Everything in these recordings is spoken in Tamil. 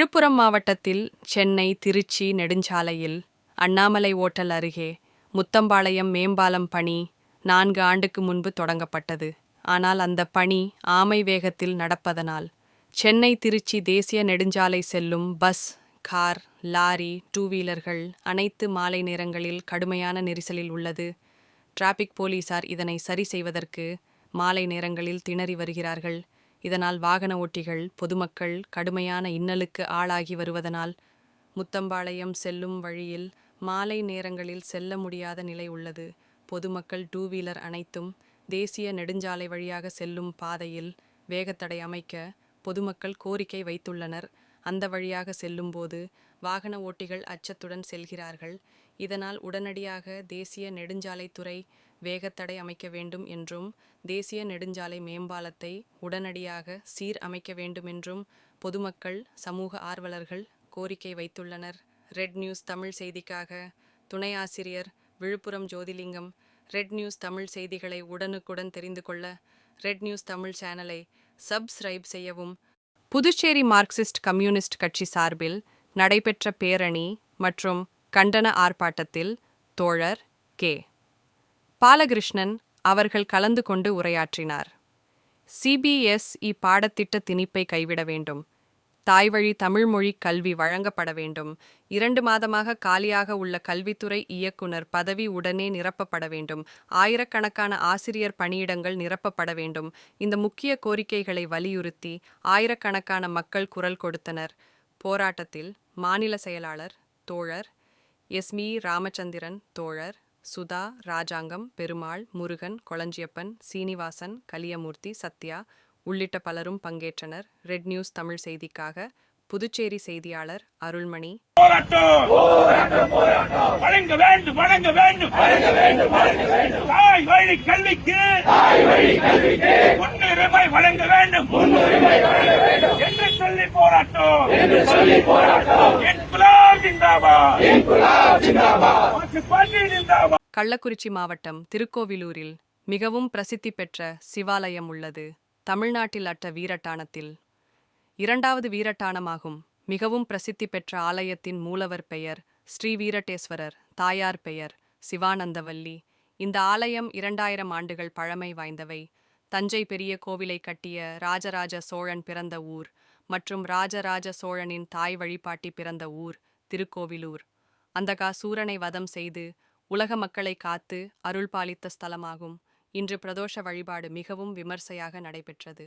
விழுப்புரம் மாவட்டத்தில் சென்னை திருச்சி நெடுஞ்சாலையில் அண்ணாமலை ஓட்டல் அருகே முத்தம்பாளையம் மேம்பாலம் பணி நான்கு ஆண்டுக்கு முன்பு தொடங்கப்பட்டது. ஆனால் அந்த பணி ஆமை வேகத்தில் நடப்பதனால் சென்னை திருச்சி தேசிய நெடுஞ்சாலை செல்லும் பஸ் கார் லாரி டூ வீலர்கள் அனைத்து மாலை நேரங்களில் கடுமையான நெரிசலில் உள்ளது. டிராபிக் போலீசார் இதனை சரி செய்வதற்கு மாலை நேரங்களில் திணறி வருகிறார்கள். இதனால் வாகன ஓட்டிகள் பொதுமக்கள் கடுமையான இன்னலுக்கு ஆளாகி வருவதனால் முத்தம்பாளையம் செல்லும் வழியில் மாலை நேரங்களில் செல்ல முடியாத நிலை உள்ளது. பொதுமக்கள் டூ வீலர் அனைத்தும் தேசிய நெடுஞ்சாலை வழியாக செல்லும் பாதையில் வேகத்தடை அமைக்க பொதுமக்கள் கோரிக்கை வைத்துள்ளனர். அந்த வழியாக செல்லும்போது வாகன ஓட்டிகள் அச்சத்துடன் செல்கிறார்கள். இதனால் உடனடியாக தேசிய நெடுஞ்சாலைத்துறை வேகத்தடை அமைக்க வேண்டும் என்றும் தேசிய நெடுஞ்சாலை மேம்பாலத்தை உடனடியாக சீர் அமைக்க வேண்டுமென்றும் பொதுமக்கள் சமூக ஆர்வலர்கள் கோரிக்கை வைத்துள்ளனர். ரெட் நியூஸ் தமிழ் செய்திக்காக துணை ஆசிரியர் விழுப்புரம் ஜோதிலிங்கம். ரெட் நியூஸ் தமிழ் செய்திகளை உடனுக்குடன் தெரிந்து கொள்ள ரெட் நியூஸ் தமிழ் சேனலை சப்ஸ்கிரைப் செய்யவும். புதுச்சேரி மார்க்சிஸ்ட் கம்யூனிஸ்ட் கட்சி சார்பில் நடைபெற்ற பேரணி மற்றும் கண்டன ஆர்ப்பாட்டத்தில் தோழர் கே. பாலகிருஷ்ணன் அவர்கள் கலந்து கொண்டு உரையாற்றினார். சிபிஎஸ்இ பாடத்திட்ட திணிப்பை கைவிட வேண்டும். தாய்வழி தமிழ்மொழி கல்வி வழங்கப்பட வேண்டும். இரண்டு மாதமாக காலியாக உள்ள கல்வித்துறை இயக்குனர் பதவி உடனே நிரப்பப்பட வேண்டும். ஆயிரக்கணக்கான ஆசிரியர் பணியிடங்கள் நிரப்பப்பட வேண்டும். இந்த முக்கிய கோரிக்கைகளை வலியுறுத்தி ஆயிரக்கணக்கான மக்கள் குரல் கொடுத்தனர். போராட்டத்தில் மாநில செயலாளர் தோழர் எஸ்மி ராமச்சந்திரன் தோழர் சுதா ராஜாங்கம் பெருமாள் முருகன் கொளஞ்சியப்பன் சீனிவாசன் கலியமூர்த்தி சத்யா உள்ளிட்ட பலரும் பங்கேற்றனர். ரெட் நியூஸ் தமிழ் செய்திக்காக புதுச்சேரி செய்தியாளர் அருள்மணி. என்று சொல்லி போராட்டம்! கள்ளக்குறிச்சி மாவட்டம் திருக்கோவிலூரில் மிகவும் பிரசித்தி பெற்ற சிவாலயம் உள்ளது. தமிழ்நாட்டில் அற்ற வீரட்டானத்தில். இரண்டாவது வீரட்டானமாகும். மிகவும் பிரசித்தி பெற்ற ஆலயத்தின் மூலவர் பெயர் ஸ்ரீ வீரட்டேஸ்வரர் தாயார் பெயர் சிவானந்தவல்லி. இந்த ஆலயம் இரண்டாயிரம் ஆண்டுகள் பழமை வாய்ந்தவை. தஞ்சை பெரிய கோவிலை கட்டிய ராஜராஜ சோழன் பிறந்த ஊர் மற்றும் ராஜராஜ சோழனின் தாய் வழிபாட்டி பிறந்த ஊர் திருக்கோவிலூர். அந்தகா சூரனை வதம் செய்து உலக மக்களை காத்து அருள் பாலித்த ஸ்தலமாகும். இன்று பிரதோஷ வழிபாடு மிகவும் விமர்சையாக நடைபெற்றது.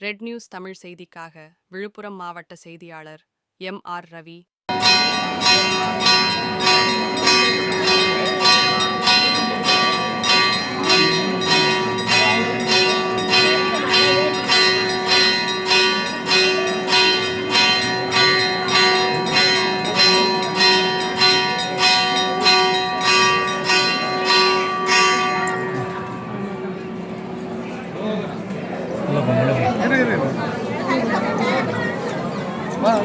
ரெட் நியூஸ் தமிழ் செய்திக்காக விழுப்புரம் மாவட்ட செய்தியாளர் M R Ravi. Ah,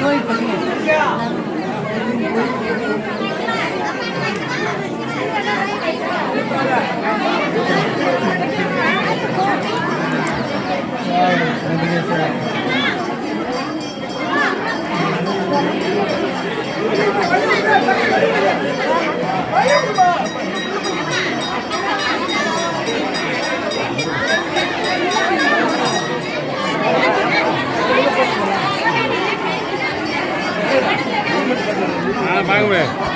vai, में